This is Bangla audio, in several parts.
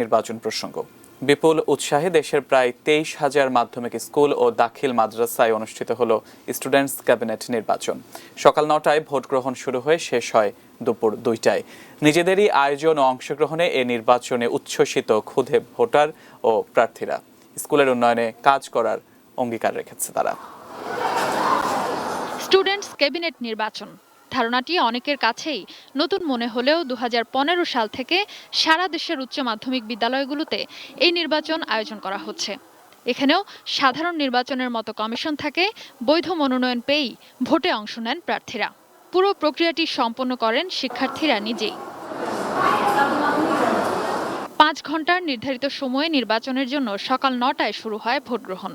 নির্বাচন প্রসঙ্গ। বিপুল উৎসাহে দেশের প্রায় তেইশ হাজার মাধ্যমিক স্কুল ও দাখিল মাদ্রাসায় অনুষ্ঠিত হলো স্টুডেন্টস ক্যাবিনেট নির্বাচন। সকাল নটায় ভোট গ্রহণ শুরু হয়ে শেষ হয় দুপুর দুইটায়। নিজেদেরই আয়োজন ও অংশগ্রহণে এ নির্বাচনে উচ্ছ্বসিত ক্ষুদে ভোটার ও প্রার্থীরা। স্কুলের উন্নয়নে কাজ করার অঙ্গীকার রেখেছে তারা। স্টুডেন্টস ক্যাবিনেট নির্বাচন। ধারণাটি অনেকের কাছেই নতুন মনে হলেও দু হাজার পনেরো সাল থেকে সারা দেশের উচ্চ মাধ্যমিক বিদ্যালয়গুলোতে এই নির্বাচন আয়োজন করা হচ্ছে। এখানেও সাধারণ নির্বাচনের মতো কমিশন থাকে, বৈধ মনোনয়ন পেয়েই ভোটে অংশ নেন প্রার্থীরা। পুরো প্রক্রিয়াটি সম্পন্ন করেন শিক্ষার্থীরা নিজেই। পাঁচ ঘণ্টার নির্ধারিত সময়ে নির্বাচনের জন্য সকাল নটায় শুরু হয় ভোট গ্রহণ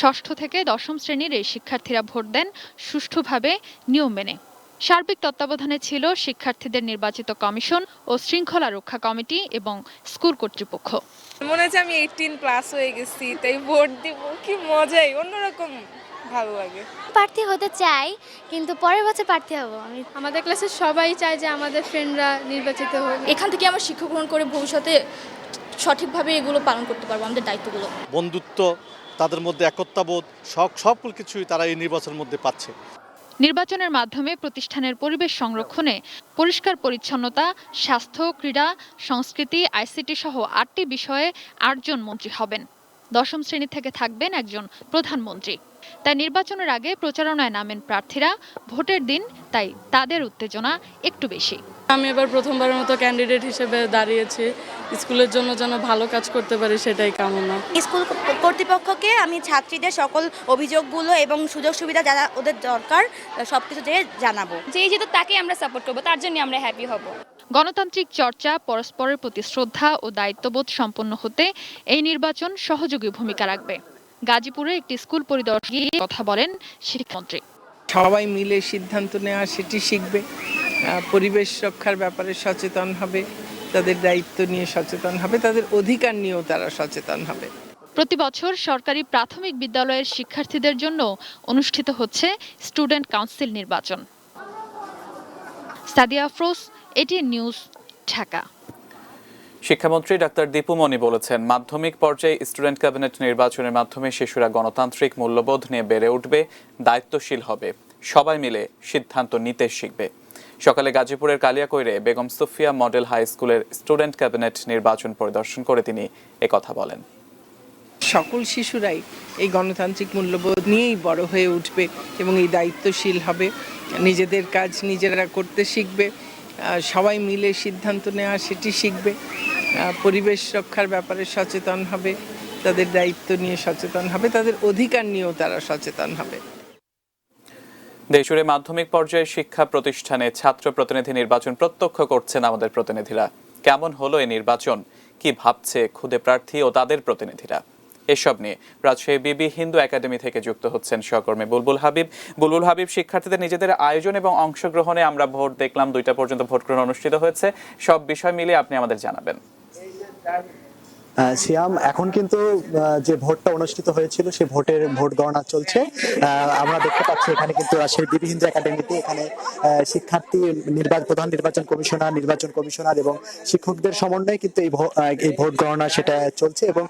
ষষ্ঠ থেকে দশম শ্রেণির এই শিক্ষার্থীরা ভোট দেন সুষ্ঠুভাবে নিয়ম মেনে। সার্বিক তত্ত্বাবধানে ছিল শিক্ষার্থীদের নির্বাচিত কমিশন ও শৃঙ্খলা রক্ষা কমিটি এবং স্কুল কর্তৃপক্ষ। মনে হচ্ছে আমি এইটিন প্লাস হয়ে গেছি তাই ভোট দিব। কি মজাই অন্যরকম ভালো লাগে। প্রার্থী হতে চাই কিন্তু পরের বছর প্রার্থী হব আমি। আমাদের ক্লাসের সবাই চায় যে আমাদের ফ্রেন্ডরা নির্বাচিত হোক। এখান থেকে আমরা শিক্ষা গ্রহণ করে ভবিষ্যতে সঠিকভাবে এগুলো পালন করতে পারব আমাদের দায়িত্বগুলো। বন্ধুত্ব তাদের মধ্যে একত্রাবোধ সব সকল কিছুই তারা এই নির্বাচনের মধ্যে পাচ্ছে। নির্বাচনের মাধ্যমে প্রতিষ্ঠানের পরিবেশ সংরক্ষণে পরিষ্কার পরিচ্ছন্নতা, স্বাস্থ্য, ক্রীড়া, সংস্কৃতি আইসিটি সহ আটটি বিষয়ে আটজন মন্ত্রী হবেন। দশম শ্রেণি থেকে থাকবেন একজন প্রধানমন্ত্রী। তাই নির্বাচনের আগে প্রচারণায় নামেন প্রার্থীরা। ভোটের দিন তাই তাদের উত্তেজনা একটু বেশি। আমি এবার প্রথমবারের মতো ক্যান্ডিডেট হিসেবে দাঁড়িয়েছি। স্কুলের জন্য যেন ভালো কাজ করতে পারি সেটাই কামনা। স্কুল কর্তৃপক্ষকে আমি ছাত্রীদের সকল অভিযোগগুলো এবং সুযোগ সুবিধা যারা ওদের দরকার সব কিছু দিয়ে জানাব। যেই যেহেতু তাকে আমরা সাপোর্ট করব তার জন্য আমরা হ্যাপি হব। গণতান্ত্রিক চর্চা পরস্পরের প্রতি শ্রদ্ধা ও দায়িত্ববোধ সম্পন্ন হতে এই নির্বাচন সহযোগী ভূমিকা রাখবে। গাজীপুরে একটি স্কুল পরিদর্শনে গিয়ে কথা বলেন শিক্ষামন্ত্রী। সবাই মিলে সিদ্ধান্ত নেওয়া সেটি শিখবে। পরিবেশ রক্ষার ব্যাপারে সচেতন হবে তাদের দায়িত্ব নিয়ে সচেতন হবে তাদের অধিকার নিয়েও তারা সচেতন হবে। প্রতি বছর সরকারি প্রাথমিক বিদ্যালয়ের শিক্ষার্থীদের জন্য অনুষ্ঠিত হচ্ছে স্টুডেন্ট কাউন্সিল নির্বাচন। Sadia Afroz ATN news Dhaka. শিক্ষামন্ত্রী ডাক্তার দীপু মনি বলেছেন, মাধ্যমিক পর্যায়ে স্টুডেন্ট ক্যাবিনেট নির্বাচনের মাধ্যমে শিশুরা গণতান্ত্রিক মূল্যবোধ নিয়ে বেড়ে উঠবে, দায়িত্বশীল হবে। সবাই মিলে সিদ্ধান্ত নিতে শিখবে। সকালে গাজীপুরের কালিয়াকৈরে বেগম সুফিয়া মডেল হাই স্কুলের স্টুডেন্ট ক্যাবিনেট নির্বাচন পরিদর্শন করে তিনি একথা বলেন। সকল শিশুরাই এই গণতান্ত্রিক মূল্যবোধ নিয়েই বড় হয়ে উঠবে এবং এই দায়িত্বশীল হবে। নিজেদের কাজ নিজেরা করতে শিখবে সবাই মিলে সিদ্ধান্ত নেওয়া সেটি শিখবে। পরিবেশ রক্ষার ব্যাপারে সচেতন হবে, তাদের দায়িত্ব নিয়ে সচেতন হবে, তাদের অধিকার নিয়েও তারা সচেতন হবে। দেশজুড়ে মাধ্যমিক পর্যায়ে শিক্ষা প্রতিষ্ঠানে ছাত্র প্রতিনিধি নির্বাচন প্রত্যক্ষ করছেন আমাদের প্রতিনিধিরা। কেমন হলো এই নির্বাচন? কি ভাবছে খুদে প্রার্থী ও তাদের প্রতিনিধিরা? এসব নিয়ে রাজশাহী বিবি হিন্দু একাডেমি থেকে যুক্ত হচ্ছেন সহকর্মী বুলবুল হাবিব। বুলবুল হাবিব, শিক্ষার্থীদের নিজেদের আয়োজন এবং অংশগ্রহণে আমরা ভোট দেখলাম। দুইটা পর্যন্ত ভোট গ্রহণ অনুষ্ঠিত হয়েছে। সব বিষয় মিলিয়ে আপনি আমাদের জানাবেন। that সিয়াম, এখন কিন্তু যে ভোটটা অনুষ্ঠিত হয়েছিল, সেই ভোটের ভোট গণনা চলছে। আমরা দেখতে পাচ্ছি এখানে কিন্তু রাজশাহী বিবি হিন্দু একাডেমিতে এখানে শিক্ষার্থী নির্বাচন প্রধান নির্বাচন কমিশনার নির্বাচন কমিশনার এবং শিক্ষকদের সমন্বয়ে কিন্তু এই ভোট গণনা সেটা চলছে এবং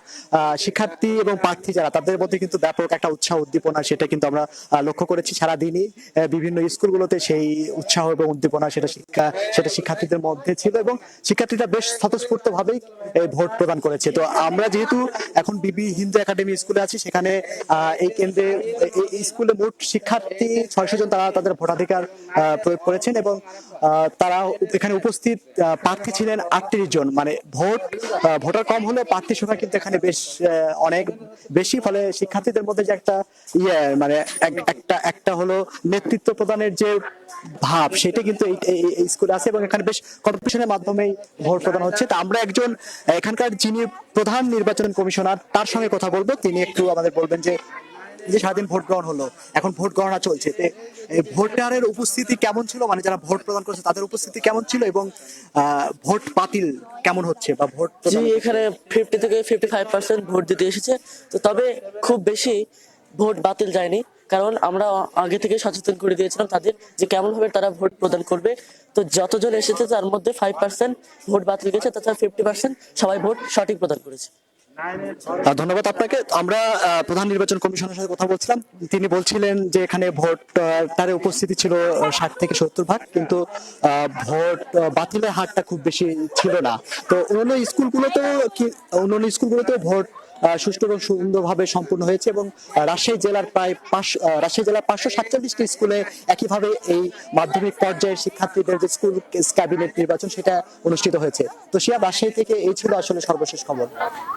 শিক্ষার্থী এবং প্রার্থী যারা, তাদের মধ্যে কিন্তু ব্যাপক একটা উৎসাহ উদ্দীপনা, সেটা কিন্তু আমরা লক্ষ্য করেছি সারাদিনই। বিভিন্ন স্কুলগুলোতে সেই উৎসাহ এবং উদ্দীপনা সেটা শিক্ষা, সেটা শিক্ষার্থীদের মধ্যে ছিল এবং শিক্ষার্থীরা বেশ স্বতঃস্ফূর্ত ভাবেই ভোট প্রদান করেছে তো আমরা যেহেতু এখন বিবি হিন্দু একাডেমি স্কুলে আছি, সেখানে এই কেন্দ্রে এই- স্কুলে মোট শিক্ষার্থী ছয়শো জন তারা তাদের ভোটাধিকার প্রয়োগ করেছেন এবং তারা এখানে উপস্থিত প্রার্থী ছিলেন আটত্রিশ জন। মানে ভোট ভোটার কম হলেও প্রার্থীর সংখ্যা কিন্তু এখানে বেশ অনেক বেশি। ফলে শিক্ষার্থীদের মধ্যে যে একটা ইয়ে মানে এক- একটা একটা হলো নেতৃত্ব প্রদানের যে ভাব, সেটা কিন্তু এই স্কুলে আছে এবং এখানে বেশ কম্পিটিশনের মাধ্যমেই ভোট প্রদান হচ্ছে। তা আমরা একজন এখানকার যিনি প্রধান নির্বাচন কমিশনার তার সঙ্গে কথা বলব। তিনি একটু আমাদের বলবেন যে যে সারাদিন ভোট গ্রহণ হলো এখন ভোট গণনা চলছে। ভোটারের উপস্থিতি কেমন ছিল? মানে যারা ভোট প্রদান করছে তাদের উপস্থিতি কেমন ছিল? এবং আহ, ভোট বাতিল কেমন হচ্ছে? বা ভোট জি এখানে ফিফটি থেকে ফিফটি ফাইভ পার্সেন্ট ভোট দিতে এসেছে। তো তবে খুব বেশি ভোট বাতিল যায়নি। কারণ আমরা আগে থেকে সচেতন করে দিয়েছিলাম তাদের যে কেমনভাবে তারা ভোট প্রদান করবে। তো যতজন এসেছে তার মধ্যে ফাইভ পার্সেন্ট ভোট বাতিল গেছে তাছাড়া ফিফটি পার্সেন্ট সবাই ভোট সঠিক প্রদান করেছে। ধন্যবাদ আপনাকে। আমরা প্রধান নির্বাচন কমিশনের সাথে কথা বলছিলাম। তিনি বলছিলেন যে এখানে ভোট তার উপস্থিতি ছিল ষাট থেকে সত্তর ভাগ, কিন্তু ভোট বাতিলের হারটা খুব বেশি ছিল না। তো অন্যান্য স্কুলগুলোতেও কি, অন্যান্য স্কুলগুলোতেও ভোট সুষ্ঠু এবং সুন্দরভাবে সম্পূর্ণ হয়েছে এবং রাজশাহী জেলার প্রায় পাঁচশো রাজশাহী জেলার পাঁচশো সাতচল্লিশটি স্কুলে একইভাবে এই মাধ্যমিক পর্যায়ের শিক্ষার্থীদের যে স্কুল ক্যাবিনেট নির্বাচন সেটা অনুষ্ঠিত হয়েছে। তো শিয়া, রাজশাহী থেকে এই ছিল আসলে সর্বশেষ খবর।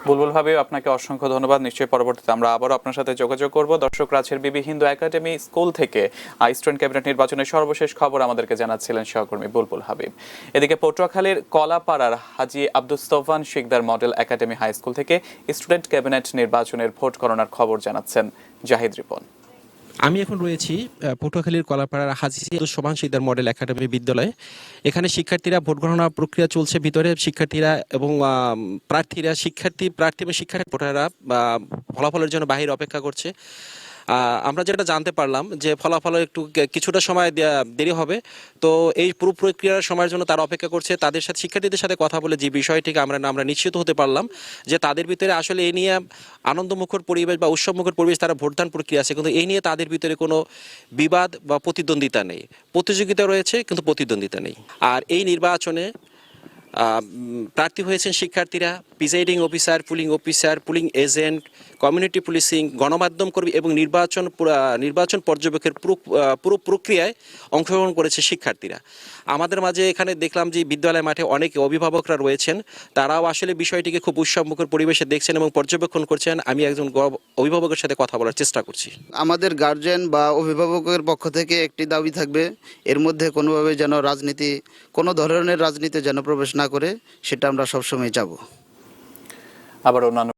বুলবুল ভাবে আপনাকে অসংখ্য ধন্যবাদ। নিশ্চয়ই পরবর্তীতে আমরা আবারও আপনার সাথে যোগাযোগ করব। দর্শক রাজের বিবি হিন্দু একাডেমি স্কুল থেকে স্টুডেন্ট ক্যাবিনেট নির্বাচনের সর্বশেষ খবর আমাদেরকে জানাচ্ছিলেন সহকর্মী বুলবুল হাবিব। এদিকে পটুয়াখালীর কলাপাড়ার Haji Abdul স্তফান Sikdar model academy high school থেকে স্টুডেন্ট ক্যাবিনেট নির্বাচনের ভোট গণনার খবর জানাচ্ছেন জাহিদ রিপন। আমি এখন রয়েছি পটুয়াখালীর কলাপাড়ার হাজি সোমান সিদ্দার মডেল একাডেমি বিদ্যালয়ে। এখানে শিক্ষার্থীরা ভোট গণনা প্রক্রিয়া চলছে ভিতরে, শিক্ষার্থীরা এবং প্রার্থীরা, শিক্ষার্থী, প্রার্থী এবং শিক্ষার্থী ভোটাররা ফলাফলের জন্য বাহির অপেক্ষা করছে। আমরা যেটা জানতে পারলাম যে ফলাফল একটু কিছুটা সময় দেরি হবে। তো এই পুরো প্রক্রিয়ার সময়ের জন্য তারা অপেক্ষা করছে। তাদের সাথে শিক্ষার্থীদের সাথে কথা বলে যে বিষয়টিকে আমরা আমরা নিশ্চিত হতে পারলাম যে তাদের ভিতরে আসলে এই নিয়ে আনন্দমুখর পরিবেশ বা উৎসবমুখর পরিবেশ তারা ভোটদান প্রক্রিয়া আছে। কিন্তু এই নিয়ে তাদের ভিতরে কোনো বিবাদ বা প্রতিদ্বন্দ্বিতা নেই। প্রতিযোগিতা রয়েছে, কিন্তু প্রতিদ্বন্দ্বিতা নেই। আর এই নির্বাচনে প্রার্থী হয়েছেন শিক্ষার্থীরা presiding officer polling officer polling agent community policing গণমাধ্যম কর্মী এবং নির্বাচন নির্বাচন পর্যবেক্ষকের পুরো প্রক্রিয়ায় অংশগ্রহণ করেছে শিক্ষার্থীরা। আমাদের মাঝে এখানে দেখলাম যে বিদ্যালয় মাঠে অনেক অভিভাবকরা রয়েছেন, তারাও আসলে বিষয়টিকে খুব উৎসবমুখর পরিবেশে দেখছেন এবং পর্যবেক্ষণ করছেন। আমি একজন অভিভাবকের সাথে কথা বলার চেষ্টা করছি। আমাদের গার্জেন বা অভিভাবকের পক্ষ থেকে একটি দাবি থাকবে, এর মধ্যে কোনোভাবে যেন রাজনীতি, কোনো ধরনের রাজনীতি যেন প্রবেশ না করে সেটা আমরা সবসময় যাব। আবার অন্যান্য